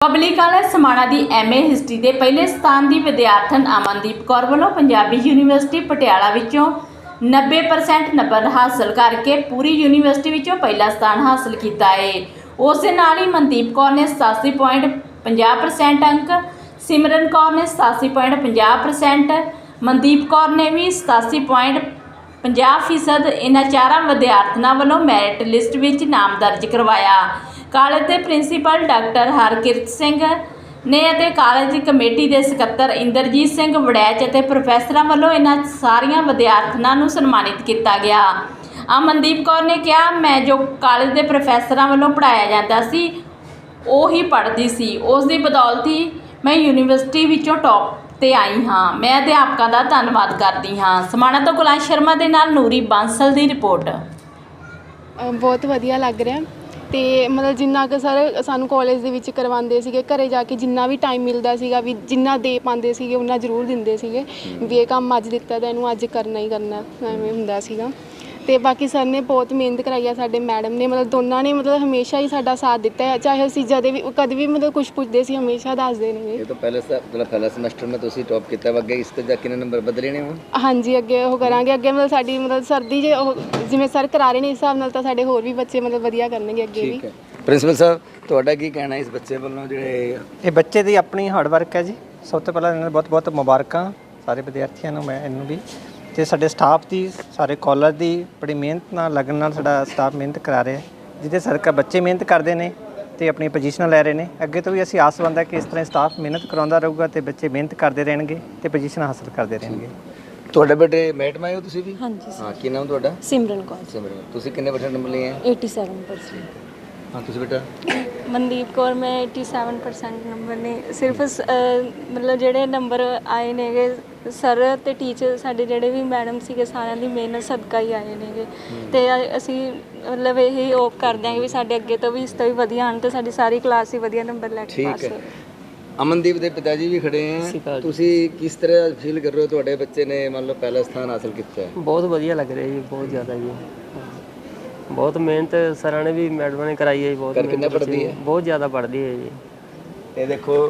Public college Samana ਦੀ MA history ਦੇ ਪਹਿਲੇ ਸਥਾਨ ਦੀ ਵਿਦਿਆਰਥਣ ਅਮਨਦੀਪ ਕੌਰ ਵੱਲੋਂ ਪੰਜਾਬੀ ਯੂਨੀਵਰਸਿਟੀ ਪਟਿਆਲਾ ਵਿੱਚੋਂ 90% ਨੰਬਰ ਹਾਸਲ ਕਰਕੇ ਪੂਰੀ ਯੂਨੀਵਰਸਿਟੀ ਵਿੱਚੋਂ ਪਹਿਲਾ ਸਥਾਨ ਹਾਸਲ ਕੀਤਾ ਹੈ ਉਸ ਦੇ ਨਾਲ ਹੀ ਮਨਦੀਪ ਕੌਰ ਨੇ 87.50% ਅੰਕ, ਸਿਮਰਨ ਕੌਰ ਨੇ 87.50% ਮਨਦੀਪ ਕੌਰ ਨੇ ਵੀ 87.50% ਫੀਸਦ ਇਹਨਾਂ ਚਾਰਾਂ ਵਿਦਿਆਰਥਣਾਂ ਵੱਲੋਂ ਮੈਰਿਟ ਲਿਸਟ ਵਿੱਚ ਨਾਮ ਦਰਜ ਕਰਵਾਇਆ। ਕਾਲਜ ਦੇ ਪ੍ਰਿੰਸੀਪਲ ਡਾਕਟਰ ਹਰਕਿਰਤ ਸਿੰਘ ਨੇ ਅਤੇ ਕਾਲਜ ਦੀ ਕਮੇਟੀ ਦੇ ਸਕੱਤਰ ਇੰਦਰਜੀਤ ਸਿੰਘ ਵੜੈਚ ਅਤੇ ਪ੍ਰੋਫੈਸਰਾਂ ਵੱਲੋਂ ਇਹਨਾਂ ਸਾਰੀਆਂ ਵਿਦਿਆਰਥਣਾਂ ਨੂੰ ਸਨਮਾਨਿਤ ਕੀਤਾ ਗਿਆ। ਅਮਨਦੀਪ ਕੌਰ ਨੇ ਕਿਹਾ, ਮੈਂ ਜੋ ਕਾਲਜ ਦੇ ਪ੍ਰੋਫੈਸਰਾਂ ਵੱਲੋਂ ਪੜਾਇਆ ਜਾਂਦਾ ਸੀ, ਉਹ ਹੀ ਪੜ੍ਹਦੀ ਸੀ। ਉਸ ਦੀ ਬਦੌਲਤ ਹੀ ਮੈਂ ਯੂਨੀਵਰਸਿਟੀ ਵਿੱਚੋਂ ਟੌਪ ਤੇ ਆਈ ਹਾਂ। ਮੈਂ ਅਧਿਆਪਕਾਂ ਦਾ ਧੰਨਵਾਦ ਕਰਦੀ ਹਾਂ। ਸਮਾਣਾ ਤੋਂ ਗੁਲਾਂ ਸ਼ਰਮਾ ਦੇ ਨਾਲ ਨੂਰੀ ਬਾਂਸਲ ਦੀ ਰਿਪੋਰਟ। ਬਹੁਤ ਵਧੀਆ ਲੱਗ ਰਿਹਾ। ਤੇ ਮਤਲਬ ਜਿੰਨਾ ਕੁ ਸਰ ਸਾਨੂੰ ਕਾਲਜ ਦੇ ਵਿੱਚ ਕਰਵਾਉਂਦੇ ਸੀਗੇ, ਘਰੇ ਜਾ ਕੇ ਜਿੰਨਾ ਵੀ ਟਾਈਮ ਮਿਲਦਾ ਸੀਗਾ, ਵੀ ਜਿੰਨਾ ਦੇ ਪਾਉਂਦੇ ਸੀਗੇ, ਉਹਨਾਂ ਜ਼ਰੂਰ ਦਿੰਦੇ ਸੀਗੇ, ਵੀ ਇਹ ਕੰਮ ਅੱਜ ਦਿੱਤਾ ਤਾਂ ਇਹਨੂੰ ਅੱਜ ਕਰਨਾ ਹੀ ਕਰਨਾ, ਐਵੇਂ ਹੁੰਦਾ ਸੀਗਾ। ਤੇ ਬਾਕੀ ਸਰ ਨੇ ਬਹੁਤ ਮਿਹਨਤ ਕਰਾਈ ਆ ਸਾਡੇ ਮੈਡਮ ਨੇ ਮਤਲਬ ਦੋਨਾਂ ਨੇ ਮਤਲਬ ਹਮੇਸ਼ਾ ਹੀ ਸਾਡਾ ਸਾਥ ਦਿੱਤਾ ਹੈ ਚਾਹੇ ਅਸੀਂ ਜਦੇ ਵੀ ਕਦੇ ਵੀ ਮਤਲਬ ਕੁਝ ਪੁੱਛਦੇ ਸੀ ਹਮੇਸ਼ਾ ਦੱਸਦੇ ਨੇ। ਇਹ ਤਾਂ ਪਹਿਲੇ ਸ- ਮਤਲਬ ਪਹਿਲਾ ਸਮੈਸਟਰ ਮੈਂ ਤੁਸੀਂ ਟੌਪ ਕੀਤਾ ਵਾ ਅੱਗੇ ਇਸ ਤੋਂ ਜਾ ਕਿੰਨੇ ਨੰਬਰ ਬਦਲੇ ਨੇ ਹੁਣ ਹਾਂਜੀ ਅੱਗੇ ਉਹ ਕਰਾਂਗੇ ਅੱਗੇ ਮਤਲਬ ਸਾਡੀ ਮਤਲਬ ਸਰਦੀ ਜੇ ਉਹ ਜਿਵੇਂ ਸਰ ਕਰਾ ਰਹੇ ਨੇ ਇਸ ਹਿਸਾਬ ਨਾਲ ਤਾਂ ਸਾਡੇ ਹੋਰ ਵੀ ਬੱਚੇ ਮਤਲਬ ਵਧੀਆ ਕਰਨਗੇ ਅੱਗੇ ਵੀ। ਠੀਕ ਹੈ। ਪ੍ਰਿੰਸੀਪਲ ਸਾਹਿਬ ਤੁਹਾਡਾ ਕੀ ਕਹਿਣਾ ਇਸ ਬੱਚੇ ਵੱਲੋਂ ਜਿਹੜੇ ਇਹ ਬੱਚੇ ਦੀ ਆਪਣੀ ਹਾਰਡ ਵਰਕ ਹੈ ਜੀ। ਸਭ ਤੋਂ ਪਹਿਲਾਂ ਇਹਨਾਂ ਨੂੰ ਬਹੁਤ ਬਹੁਤ ਮੁਬਾਰਕਾਂ ਸਾਰੇ ਵਿਦਿਆਰਥੀਆਂ ਨੂੰ ਮੈਂ ਇਹਨੂੰ ਵੀ। ਤੇ ਸਾਡੇ ਸਟਾਫ ਦੀ ਸਾਰੇ ਕਾਲਜ ਦੀ ਬੜੀ ਮਿਹਨਤ ਨਾਲ ਲਗਨ ਨਾਲ ਸਾਡਾ ਸਟਾਫ ਮਿਹਨਤ ਕਰਾ ਰਿਹਾ ਹੈ ਜਿਹਦੇ ਸਰਕਾ ਬੱਚੇ ਮਿਹਨਤ ਕਰਦੇ ਨੇ ਤੇ ਆਪਣੀ ਪੋਜੀਸ਼ਨਾਂ ਲੈ ਰਹੇ ਨੇ ਅੱਗੇ ਤੋਂ ਵੀ ਅਸੀਂ ਆਸਵੰਦ ਹੈ ਕਿ ਇਸ ਤਰ੍ਹਾਂ ਸਟਾਫ ਮਿਹਨਤ ਕਰਾਉਂਦਾ ਰਹੂਗਾ ਤੇ ਬੱਚੇ ਮਿਹਨਤ ਕਰਦੇ ਰਹਿਣਗੇ ਤੇ ਪੋਜੀਸ਼ਨ ਹਾਸਲ ਕਰਦੇ ਰਹਿਣਗੇ। ਤੁਹਾਡੇ ਬੇਟੇ ਮੈਟ ਮਾਏ ਹੋ ਤੁਸੀਂ ਵੀ? ਹਾਂਜੀ ਹਾਂ ਕੀ ਨਾਮ ਤੁਹਾਡਾ? ਸਿਮਰਨ ਕੌਰ। ਸਿਮਰਨ। ਤੁਸੀਂ ਕਿੰਨੇ ਪਰਸੈਂਟ ਨੰਬਰ ਲਏ ਹੈ 87% ਹਾਂ ਤੁਸੀਂ ਬੇਟਾ? ਮਨਦੀਪ ਕੌਰ ਮੈਂ 87% ਨੰਬਰ ਨੇ ਸਿਰਫ ਮਤਲਬ ਜਿਹੜੇ ਨੰਬਰ ਆਏ ਨੇਗੇ ਸਰ ਤੇ ਟੀਚਰ ਸਾਡੇ ਜਿਹੜੇ ਵੀ ਮੈਡਮ ਸੀਗੇ ਸਾਰਿਆਂ ਦੀ ਮਿਹਨਤ ਸਦਕਾ ਹੀ ਆਏ ਨੇਗੇ। ਤੇ ਅ- ਅਸੀਂ ਮਤਲਬ ਇਹੀ ਹੋਪ ਕਰਦੇ ਹਾਂ ਕਿ ਵੀ ਸਾਡੇ ਅੱਗੇ ਤੋਂ ਵੀ ਇਸ ਤੋਂ ਵੀ ਵਧੀਆ ਆਣ ਤੇ ਸਾਡੀ ਸਾਰੀ ਕਲਾਸ ਹੀ ਵਧੀਆ ਨੰਬਰ ਲੈ ਕੇ ਠੀਕ ਪਾਸ ਹੈ। ਹੋਵੇ। ਅਮਨਦੀਪ ਦੇ ਪਿਤਾ ਜੀ ਵੀ ਖੜੇ ਹੈ। ਤੁਸੀਂ ਕਿਸ ਤਰ੍ਹਾਂ ਫੀਲ ਕਰ ਰਹੇ ਹੋ? ਤੁਹਾਡੇ ਬੱਚੇ ਨੇ ਮੰਨ ਲਓ ਪਹਿਲਾ ਸਥਾਨ ਹਾਸਲ ਕੀਤਾ ਹੈ। ਬਹੁਤ ਵਧੀਆ ਲੱਗ ਰਿਹਾ ਜੀ ਬਹੁਤ ਜ਼ਿਆਦਾ ਜੀ। ਬਹੁਤ ਮਿਹਨਤ ਸਰਾਂ ਨੇ ਵੀ ਮੈਡਮਾਂ ਨੇ ਕਰਾਈ ਹੈ ਜੀ ਬਹੁਤ ਕਰ ਕਿੰਨਾ ਮਿਹਨਤ ਬੱਚੇ ਪੜ੍ਹਦੀ ਦੀ। ਹੈ? ਬਹੁਤ ਜ਼ਿਆਦਾ ਪੜ੍ਹਦੀ ਹੈ ਜੀ। ਇਹ ਦੇਖੋ